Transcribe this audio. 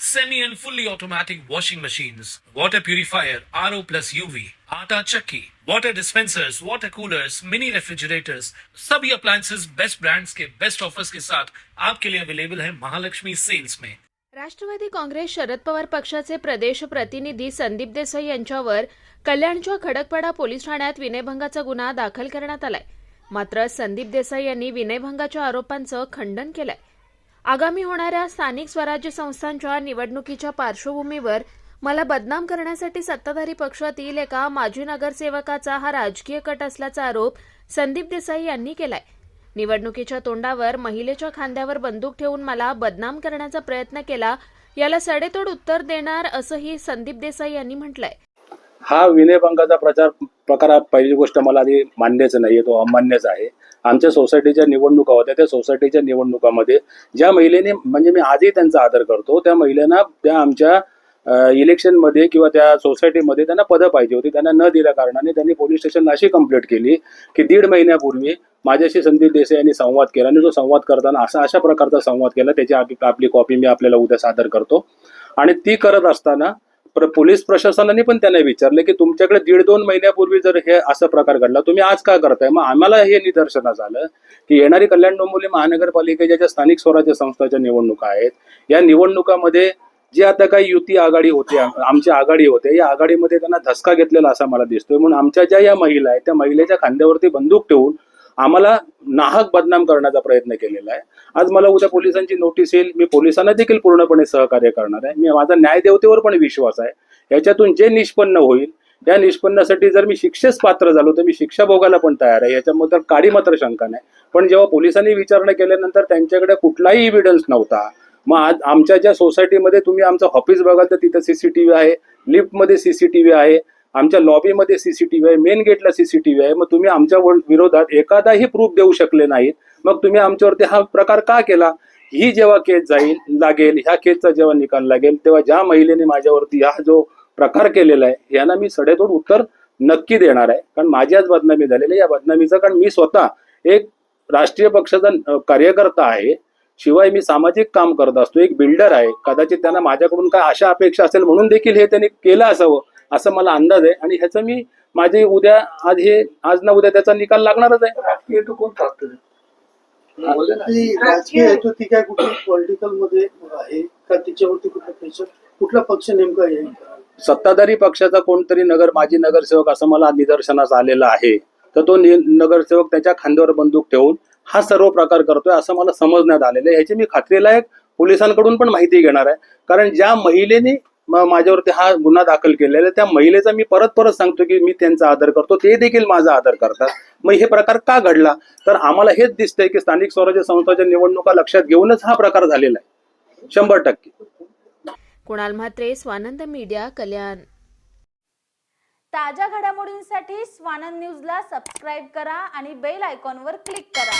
semi and fully automatic washing machines, water purifier, RO plus UV, आटा चक्की, water dispensers, water coolers, mini refrigerators, सभी appliances best brands के best offers के साथ आपके लिए अवेलेबल है महालक्ष्मी सेल्स में राष्ट्रवादी काँग्रेस शरद पवार पक्षाचे प्रदेश प्रतिनिधी संदीप देसाई यांच्यावर कल्याणच्या खडकपाडा पोलीस ठाण्यात विनयभंगाचा गुन्हा दाखल करण्यात आलाय. मात्र संदीप देसाई यांनी विनयभंगाच्या आरोपांचं खंडन केलंय. आगामी होणाऱ्या स्थानिक स्वराज्य संस्थांच्या निवडणुकीच्या पार्श्वभूमीवर मला बदनाम करण्यासाठी सत्ताधारी पक्षातील एका माजी नगरसेवकाचा हा राजकीय कट असल्याचा आरोप संदीप देसाई यांनी केलाय. निवडणुकीच्या तोंडावर महिलेच्या खांद्यावर बंदूक ठेवून मला बदनाम करण्याचा प्रयत्न केला याला सडेतोड उत्तर देणार असंही संदीप देसाई यांनी म्हटलंय. हा विनयभंगाचा प्रचार प्रकार हा पहिली गोष्ट मला आधी मान्यच नाही तो अमान्यच आहे. आमच्या सोसायटीच्या निवडणुका होत्या त्या सोसायटीच्या निवडणुकामध्ये ज्या महिलेने म्हणजे मी आजही त्यांचा आदर करतो त्या महिलेना त्या आमच्या इलेक्शनमध्ये किंवा त्या सोसायटीमध्ये त्यांना पदं पाहिजे होती त्यांना न दिल्या कारणाने त्यांनी पोलीस स्टेशनला अशी कंप्लेंट केली की दीड महिन्यापूर्वी माझ्याशी संदीप देसाई यांनी संवाद केला आणि जो संवाद करताना असा अशा प्रकारचा संवाद केला त्याची आपली आपली कॉपी मी आपल्याला उद्या सादर करतो. आणि ती करत असताना पोलीस प्रशासनाने पण त्यांना विचारले की तुमच्याकडे दीड दोन महिन्यापूर्वी जर हे असा प्रकार घडला तुम्ही आज का करताय? मग आम्हाला हे निदर्शनास आलं की येणारी कल्याण डोंबिवली महानगरपालिकेच्या ज्या स्थानिक स्वराज्य संस्थाच्या निवडणुका आहेत या निवडणुकामध्ये जी आता काही युती आघाडी होती आमची आघाडी होते या आघाडीमध्ये त्यांना धसका घेतलेला असा मला दिसतोय. म्हणून आमच्या ज्या या महिला आहेत त्या महिलेच्या खांद्यावरती बंदूक ठेवून आम्हाला नाहक बदनाम करण्याचा प्रयत्न केलेला आहे. आज मला उद्या पोलिसांची नोटीस येईल. मी पोलिसांना देखील पूर्णपणे सहकार्य करणार आहे. मी माझा न्यायदेवतेवर पण विश्वास आहे. याच्यातून जे निष्पन्न होईल त्या निष्पन्नासाठी जर मी शिक्षेस पात्र झालो तर मी शिक्षा भोगायला पण तयार आहे. याच्याबद्दल काळी मात्र शंका नाही. पण जेव्हा पोलिसांनी विचारणा केल्यानंतर त्यांच्याकडे कुठलाही इव्हिडन्स नव्हता. मग आज आमच्या ज्या सोसायटीमध्ये तुम्ही आमचं ऑफिस बघाल तर तिथं सीसीटीव्ही आहे. लिफ्टमध्ये सीसीटीव्ही आहे. आमच्या लॉबीमध्ये सीसीटीव्ही आहे मेन गेटला सीसीटीव्ही आहे. मग तुम्ही आमच्या विरोधात एखादाही प्रूफ देऊ शकले नाहीत. मग तुम्ही आमच्यावरती हा प्रकार का केला? ही जेव्हा केस जाईल लागेल ह्या केसचा जेव्हा निकाल लागेल तेव्हा ज्या महिलेने माझ्यावरती हा जो प्रकार केलेला आहे यांना मी सडेतोड उत्तर नक्की देणार आहे. कारण माझ्याच बदनामी झालेली आहे. या बदनामीचा कारण मी स्वतः एक राष्ट्रीय पक्षाचा कार्यकर्ता आहे. शिवाय मी सामाजिक काम करत असतो. एक बिल्डर आहे. कदाचित त्यांना माझ्याकडून काय अशा अपेक्षा असेल म्हणून देखील हे त्यांनी केलं असावं. असं मला अंदाज आहे. आणि ह्याचं मी माझे उद्या आज हे आज ना उद्या त्याचा निकाल लागणारच आहे. राजकीय हेतू कोण टाकतो ती राजकीय हेतू ती काय कुठे पॉलिटिकलमध्ये आहे का? तिच्यावरती कुठला प्रेशर कुठला पक्ष नेमका आहे? सत्ताधारी पक्षाचा कोणतरी नगर माजी नगरसेवक असं मला निदर्शनास आलेलं आहे. तर तो नगरसेवक त्याच्या खांद्यावर बंदूक ठेवून हा सर्व प्रकार करतोय असं मला समजण्यात आलेलं आहे. ह्याची मी खात्रीलायक पोलिसांकडून पण माहिती घेणार आहे. कारण ज्या महिलेने माझ्यावरती हा गुन्हा दाखल केलेला आहे. त्या महिलेचा मी परत परत सांगतो की मी त्यांचा आदर करतो. ते देखील माझा आदर करतात. मग हे प्रकार का घडला? तर आम्हाला हेच दिसतंय की स्थानिक स्वराज्य संस्थाच्या निवडणुका लक्षात घेऊनच हा प्रकार झालेला आहे. शंभर टक्के. कुणाल म्हात्रे स्वानंद मीडिया कल्याण. ताज्या घडामोडींसाठी स्वानंद न्यूजला सबस्क्राईब करा आणि बेल आयकॉनवर क्लिक करा.